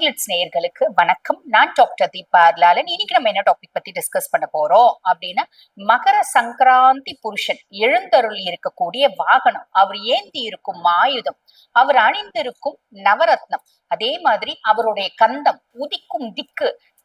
Glitz நேயர்களுக்கு வணக்கம். நான் டாக்டர் தீபா லாலன் இன்னைக்கு நம்ம என்ன டாபிக் பத்தி டிஸ்கஸ் பண்ண போறோம் அப்படின்னா மகர சங்கராந்தி புருஷன் எழுந்தருள் இருக்கக்கூடிய வாகனம். அவர் ஏந்தி இருக்கும் ஆயுதம். அவர் அணிந்திருக்கும் நவரத்னம். அதே மாதிரி அவருடைய கந்தம் உதிக்கும் திக்கு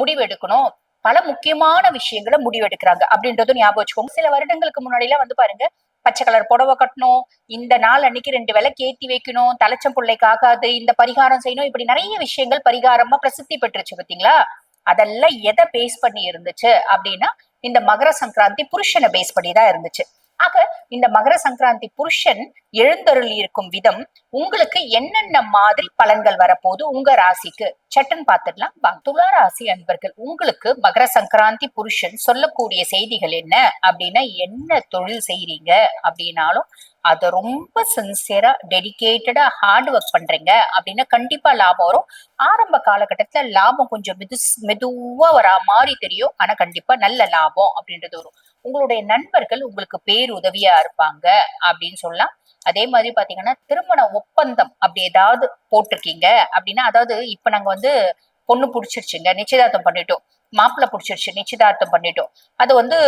முடிவெடுக்கணும். பல முக்கியமான விஷயங்களை முடிவெடுக்கிறாங்க அப்படின்றதும் ஞாபகம் வச்சுக்கோங்க. சில வருடங்களுக்கு முன்னாடி எல்லாம் வந்து பாருங்க பச்சை கலர் புடவை கட்டணும் இந்த நாள் அன்னைக்கு ரெண்டு வேலை கேத்தி வைக்கணும் தலைச்சம் பிள்ளைக்கு ஆகாது இந்த பரிகாரம் செய்யணும் இப்படி நிறைய விஷயங்கள் பரிகாரமா பிரசித்தி பெற்றுச்சு பாத்தீங்களா? அதெல்லாம் எதை பேஸ் பண்ணி இருந்துச்சு அப்படின்னா இந்த மகர சங்கராந்தி புருஷனை பேஸ் பண்ணி தான் இருந்துச்சு. ஆக இந்த மகர சங்கராந்தி புருஷன் எழுந்தருளி இருக்கும் விதம் உங்களுக்கு என்னென்ன மாதிரி பலன்கள் வரப்போது உங்க ராசிக்கு? சட்டன் பார்த்துடலாம். வாங்க துலா ராசி அன்பர்கள் உங்களுக்கு மகர சங்கராந்தி புருஷன் சொல்லக்கூடிய செய்திகள் என்ன? அப்படின்னா என்ன தொழில் செய்யறீங்க அப்படின்னாலும் அதை ரொம்ப சின்சியரா டெடிகேட்டடா ஹார்ட் ஒர்க் பண்றீங்க. அப்படின்னா கண்டிப்பா லாபம் வரும். ஆரம்ப காலகட்டத்துல லாபம் கொஞ்சம் மெது மெதுவா வரா மாதிரி தெரியும். ஆனா கண்டிப்பா நல்ல லாபம் அப்படின்றது வரும். உங்களுடைய நண்பர்கள் உங்களுக்கு பேருதவியா இருப்பாங்க அப்படின்னு சொல்லலாம். அதே மாதிரி பாத்தீங்கன்னா திருமண ஒப்பந்தம் அப்படி ஏதாவது போட்டிருக்கீங்க அப்படின்னா அதாவது இப்ப நாங்க வந்து பொண்ணு புடிச்சிருச்சுங்க நிச்சயதார்த்தம் பண்ணிட்டோம். மாப்பிள்ளை புடிச்சிருச்சு நிச்சயதார்த்தம் பண்ணிட்டோம். அது வந்து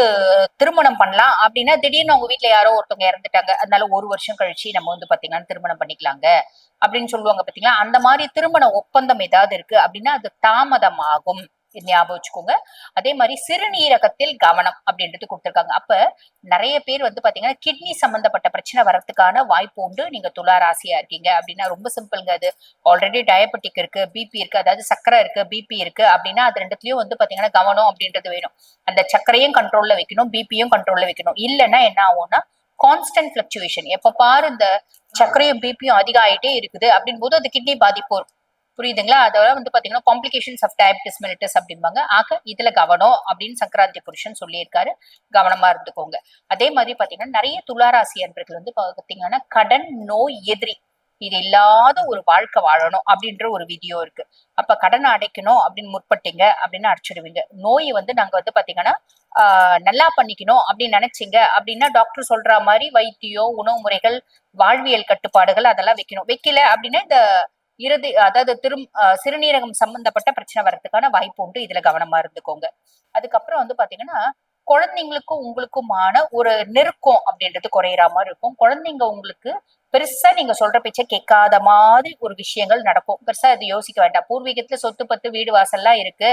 திருமணம் பண்ணலாம் அப்படின்னா திடீர்னு உங்க வீட்டுல யாரோ ஒருத்தவங்க இறந்துட்டாங்க அதனால ஒரு வருஷம் கழிச்சு நம்ம வந்து பாத்தீங்கன்னா திருமணம் பண்ணிக்கலாங்க அப்படின்னு சொல்லுவாங்க பாத்தீங்களா? அந்த மாதிரி திருமண ஒப்பந்தம் ஏதாவது இருக்கு அப்படின்னா அது தாமதம் ஆகும் ஞாபகம் வச்சுக்கோங்க. அதே மாதிரி சிறுநீரகத்தில் கவனம் அப்படின்றது கொடுத்துருக்காங்க. அப்ப நிறைய பேர் வந்து பாத்தீங்கன்னா கிட்னி சம்பந்தப்பட்ட பிரச்சனை வரதுக்கான வாய்ப்பு உண்டு. நீங்க துலா ராசியா இருக்கீங்க அப்படின்னா ரொம்ப சிம்பிள்ங்க அது. ஆல்ரெடி டயபெட்டிக் இருக்கு பிபி இருக்கு அதாவது சக்கரை இருக்கு பிபி இருக்கு அப்படின்னா அது ரெண்டுத்துலயும் வந்து பாத்தீங்கன்னா கவனம் அப்படின்றது வேணும். அந்த சக்கரையும் கண்ட்ரோல்ல வைக்கணும் பிபியும் கண்ட்ரோல்ல வைக்கணும். இல்லைன்னா என்ன ஆகும்னா கான்ஸ்டன்ட் பிளக்சுவேஷன் எப்ப பாரு இந்த சர்க்கரையும் பிபியும் அதிகம் ஆயிட்டே இருக்குது. அப்படின் போது அது கிட்னி பாதிப்பு வரும். புரியுதுங்களா? அதோட வந்து பாத்தீங்கன்னா காம்ப்ளிகேஷன்ஸ் ஆஃப் டயபிட்டிஸ் மெலிட்டஸ் அப்படிம்பாங்க. ஆக இதுல கவனம் அப்படின்னு சங்கராந்தி புருஷன் சொல்லியிருக்காரு. கவனமா இருந்துக்கோங்க. அதே மாதிரி பாத்தீங்கன்னா நிறைய துளாராசி அன்பர்கள் வந்து பாத்தீங்கன்னா கடன் நோய் எதிரி இது இல்லாத ஒரு வாழ்க்கை வாழணும் அப்படின்ற ஒரு விதியோ இருக்கு. அப்ப கடனை அடைக்கணும் அப்படின்னு முற்பட்டீங்க அப்படின்னு அடிச்சிடுவீங்க. நோயை வந்து நாங்க வந்து பாத்தீங்கன்னா நல்லா பண்ணிக்கணும் அப்படின்னு நினைச்சீங்க அப்படின்னா டாக்டர் சொல்ற மாதிரி வைத்தியம் உணவு முறைகள் வாழ்வியல் கட்டுப்பாடுகள் அதெல்லாம் வைக்கணும். வைக்கல அப்படின்னா இந்த இறுதி அதாவது திரும் சிறுநீரகம் சம்பந்தப்பட்ட பிரச்சனை வர்றதுக்கான வாய்ப்பு உண்டு. இதுல கவனமா இருந்துக்கோங்க. அதுக்கப்புறம் வந்து பாத்தீங்கன்னா குழந்தைங்களுக்கும் உங்களுக்குமான ஒரு நெருக்கம் அப்படின்றது குறையிற மாதிரி இருக்கும். குழந்தைங்க உங்களுக்கு பெருசா நீங்க சொல்ற பேச்சை கேட்காத மாதிரி ஒரு விஷயங்கள் நடக்கும். பெருசா அது யோசிக்க வேண்டாம். பூர்வீகத்துல சொத்து பத்து வீடு வாசல்லாம் இருக்கு.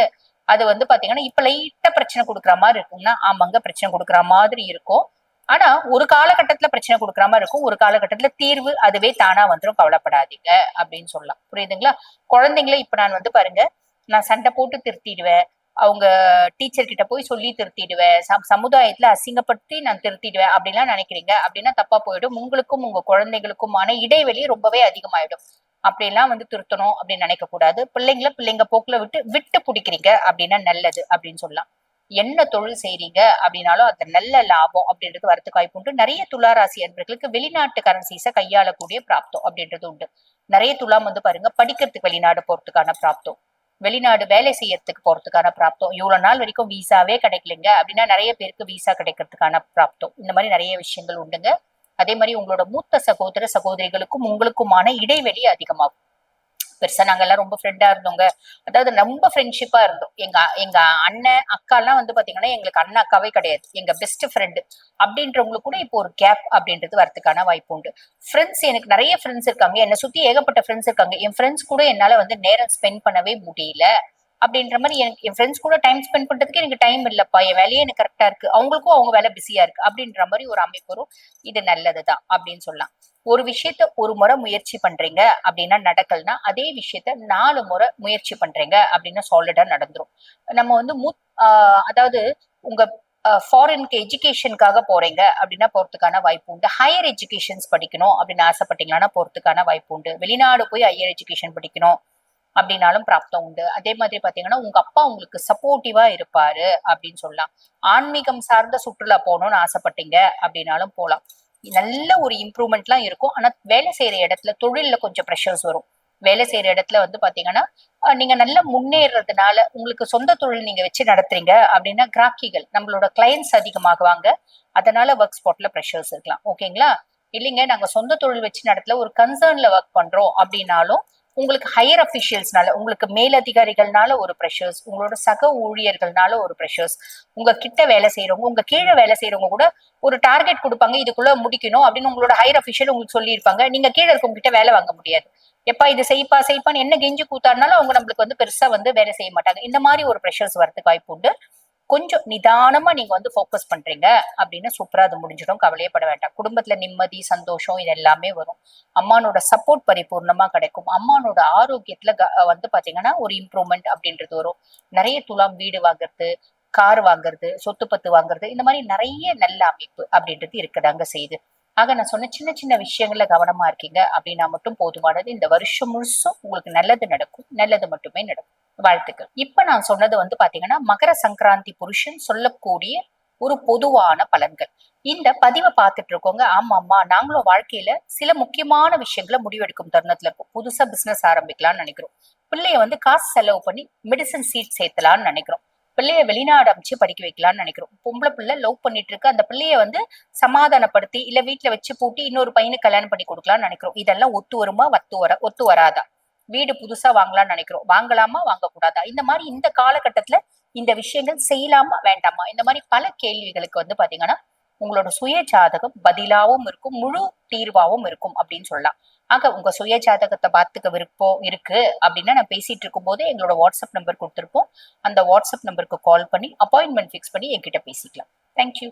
அது வந்து பாத்தீங்கன்னா இப்ப லைட்டா பிரச்சனை கொடுக்குற மாதிரி இருக்கும்னா ஆமாங்க பிரச்சனை கொடுக்குற மாதிரி இருக்கும். ஆனா ஒரு காலகட்டத்துல பிரச்சனை கொடுக்குற மாதிரி இருக்கும். ஒரு காலகட்டத்துல தீர்வு அதுவே தானா வந்துடும் கவலைப்படாதீங்க அப்படின்னு சொல்லலாம். புரியுதுங்களா? குழந்தைங்கள இப்ப நான் வந்து பாருங்க நான் சண்டை போட்டு திருத்திடுவேன். அவங்க டீச்சர் கிட்ட போய் சொல்லி திருத்திடுவேன். சமுதாயத்துல அசிங்கப்படுத்தி நான் திருத்திடுவேன். அப்படின்லாம் நினைக்கிறீங்க? அப்படின்னா தப்பா போயிடும். உங்களுக்கும் உங்க குழந்தைகளுக்குமான இடைவெளி ரொம்பவே அதிகமாயிடும். அப்படிலாம் வந்து திருத்தணும் அப்படின்னு நினைக்க கூடாது பிள்ளைங்கள பிள்ளைங்க போக்குல விட்டு விட்டு பிடிக்கிறீங்க அப்படின்னா நல்லது அப்படின்னு சொல்லலாம். என்ன தொழில் செய்றீங்க? அப்படின்னாலும் அது நல்ல லாபம் அப்படின்றது வரத்துக்கு வாய்ப்பு உண்டு. நிறைய துளாராசி அன்பர்களுக்கு வெளிநாட்டு கரன்சிஸை கையாளக்கூடிய பிராப்தம் அப்படின்றது உண்டு. நிறைய துலாம் வந்து பாருங்க படிக்கிறதுக்கு வெளிநாடு போறதுக்கான பிராப்தம். வெளிநாடு வேலை செய்யறதுக்கு போறதுக்கான பிராப்தம். இவ்வளவு நாள் வரைக்கும் விசாவே கிடைக்கலைங்க அப்படின்னா நிறைய பேருக்கு விசா கிடைக்கிறதுக்கான பிராப்தம். இந்த மாதிரி நிறைய விஷயங்கள் உண்டுங்க. அதே மாதிரி உங்களோட மூத்த சகோதர சகோதரிகளுக்கும் உங்களுக்குமான இடைவெளி அதிகமாகும். பெருசா நாங்க எல்லாம் ரொம்ப ஃப்ரெண்டா இருந்தோங்க அதாவது ரொம்ப ஃப்ரெண்ட்ஷிப்பா இருந்தோம். எங்க எங்க அண்ணன் அக்கா எல்லாம் வந்து பாத்தீங்கன்னா எங்களுக்கு அண்ணன் அக்காவே கிடையாது. எங்க பெஸ்ட் ஃப்ரெண்டு அப்படின்றவங்களுக்கு கூட இப்போ ஒரு கேப் அப்படின்றது வரதுக்கான வாய்ப்பு உண்டு. ஃப்ரெண்ட்ஸ் எனக்கு நிறைய ஃப்ரெண்ட்ஸ் இருக்காங்க. என்னை சுத்தி ஏகப்பட்ட ஃப்ரெண்ட்ஸ் இருக்காங்க. என் ஃப்ரெண்ட்ஸ் கூட என்னால வந்து நேரம் ஸ்பெண்ட் பண்ணவே முடியல. அப்படின்ற மாதிரி எனக்கு என் ஃப்ரெண்ட்ஸ் கூட டைம் ஸ்பெண்ட் பண்றதுக்கு எனக்கு டைம் இல்லப்பா. என் வேலையே எனக்கு கரெக்டா இருக்கு. அவங்களுக்கும் அவங்க வேலை பிஸியா இருக்கு. அப்படின்ற மாதிரி ஒரு அமைப்பு வரும். இது நல்லதுதான் அப்படின்னு சொல்லலாம். ஒரு விஷயத்த ஒரு முறை முயற்சி பண்றீங்க அப்படின்னா நடக்கலனா அதே விஷயத்த நாலு முறை முயற்சி பண்றீங்க அப்படின்னா சாலிடா நடந்துரும். நம்ம வந்து மூ அதாவது உங்க ஃபாரினுக்கு எஜுகேஷனுக்காக போறீங்க அப்படின்னா போறதுக்கான வாய்ப்பு உண்டு. ஹையர் எஜுகேஷன்ஸ் படிக்கணும் அப்படின்னு ஆசைப்பட்டீங்கன்னா போறதுக்கான வாய்ப்பு உண்டு. வெளிநாடு போய் ஹையர் எஜுகேஷன் படிக்கணும். அப்படின்னாலும் பிராப்தம் உண்டு. அதே மாதிரி பாத்தீங்கன்னா உங்க அப்பா உங்களுக்கு சப்போர்ட்டிவா இருப்பாரு அப்படின்னு சொல்லலாம். ஆன்மீகம் சார்ந்த சுற்றுலா போகணும்னு ஆசைப்பட்டீங்க அப்படின்னாலும் போகலாம். நல்ல ஒரு இம்ப்ரூவ்மெண்ட்லாம் இருக்கும். ஆனா வேலை செய்யற இடத்துல தொழில்ல கொஞ்சம் ப்ரெஷர்ஸ் வரும். வேலை செய்யற இடத்துல வந்து பாத்தீங்கன்னா நீங்க நல்லா முன்னேறதுனால உங்களுக்கு சொந்த தொழில் நீங்க வச்சு நடத்துறீங்க அப்படின்னா கிராக்கிகள் நம்மளோட கிளைண்ட்ஸ் அதிகமாகுவாங்க. அதனால ஒர்க் ஸ்பாட்ல ப்ரெஷர்ஸ் இருக்கலாம். ஓகேங்களா இல்லைங்க நாங்க சொந்த தொழில் வச்சு நடத்துல ஒரு கன்சர்ன்ல ஒர்க் பண்றோம் அப்படின்னாலும் உங்களுக்கு ஹையர் அபிஷியல்ஸ்னால உங்களுக்கு மேலதிகாரிகள்னால ஒரு ப்ரெஷர்ஸ் உங்களோட சக ஊழியர்கள்னால ஒரு ப்ரெஷர்ஸ் உங்க கிட்ட வேலை செய்யறவங்க உங்க கீழே வேலை செய்யறவங்க கூட ஒரு டார்கெட் கொடுப்பாங்க இதுக்குள்ள முடிக்கணும் அப்படின்னு உங்களோட ஹையர் அபிஷியல் உங்களுக்கு சொல்லியிருப்பாங்க. நீங்க கீழே இருக்கவங்க கிட்ட வேலை வாங்க முடியாது. எப்பா இது செய்ப்பா செய்ப்பான்னு என்ன கெஞ்சி கூத்தாருனாலும் அவங்க நம்மளுக்கு வந்து பெருசா வந்து வேலை செய்ய மாட்டாங்க. இந்த மாதிரி ஒரு ப்ரெஷர்ஸ் வரதுக்கு வாய்ப்பு உண்டு. கொஞ்சம் நிதானமா நீங்க வந்து ஃபோக்கஸ் பண்றீங்க அப்படின்னு சூப்பரா அது முடிஞ்சிடும். கவலையே பட வேண்டாம். குடும்பத்துல நிம்மதி சந்தோஷம் இது எல்லாமே வரும். அம்மானோட சப்போர்ட் பரிபூர்ணமா கிடைக்கும். அம்மானோட ஆரோக்கியத்துல க- வந்து பாத்தீங்கன்னா ஒரு இம்ப்ரூவ்மெண்ட் அப்படின்றது வரும். நிறைய துலாம் வீடு வாங்குறது கார் வாங்குறது சொத்து பத்து வாங்குறது இந்த மாதிரி நிறைய நல்ல அமைப்பு அப்படின்றது இருக்குதாங்க செய்யுது. ஆக நான் சொன்ன சின்ன சின்ன விஷயங்கள்ல கவனமா இருக்கீங்க அப்படின்னா மட்டும் போதுமானது. இந்த வருஷம் முழுசும் உங்களுக்கு நல்லது நடக்கும். நல்லது மட்டுமே நடக்கும். வாழ்த்துக்கள். இப்ப நான் சொன்னது வந்து பாத்தீங்கன்னா மகர சங்கராந்தி புருஷன் சொல்லக்கூடிய ஒரு பொதுவான பலன்கள். இந்த பதிவை பார்த்துட்டு இருக்கோங்க. ஆமா அம்மா நாங்களும் வாழ்க்கையில சில முக்கியமான விஷயங்களை முடிவெடுக்கும் தருணத்துல இருக்கோம். புதுசா பிசினஸ் ஆரம்பிக்கலாம்னு நினைக்கிறோம். பிள்ளைய வந்து காசு செலவு பண்ணி மெடிசன் சீட் சேர்த்தலாம்னு நினைக்கிறோம். பிள்ளைய வெளிநாடு அமைச்சு படிக்க வைக்கலாம்னு நினைக்கிறோம். பொம்பளை பிள்ளை லவ் பண்ணிட்டு இருக்கு. அந்த பிள்ளைய வந்து சமாதானப்படுத்தி இல்ல வீட்டுல வச்சு பூட்டி இன்னொரு பையனுக்கு கல்யாணம் பண்ணி கொடுக்கலாம்னு நினைக்கிறோம். இதெல்லாம் ஒத்து வருமா வத்து வர ஒத்து வராதா? வீடு புதுசா வாங்கலாம்னு நினைக்கிறோம். வாங்கலாமா? வாங்கக்கூடாதா? இந்த மாதிரி இந்த காலகட்டத்துல இந்த விஷயங்கள் செய்யலாமா? வேண்டாமா? இந்த மாதிரி பல கேள்விகளுக்கு வந்து பாத்தீங்கன்னா உங்களோட சுய ஜாதகம் பதிலாவும் இருக்கும் முழு தீர்வாவும் இருக்கும் அப்படின்னு சொல்லலாம். ஆக உங்க சுய ஜாதகத்தை பார்த்துக்க விருப்பம் இருக்கு அப்படின்னா நான் பேசிட்டு இருக்கும்போது எங்களோட வாட்ஸ்அப் நம்பர் கொடுத்துருப்போம். அந்த வாட்ஸ்அப் நம்பருக்கு கால் பண்ணி அப்பாயின்மெண்ட் ஃபிக்ஸ் பண்ணி என்கிட்ட பேசிக்கலாம். தேங்க்யூ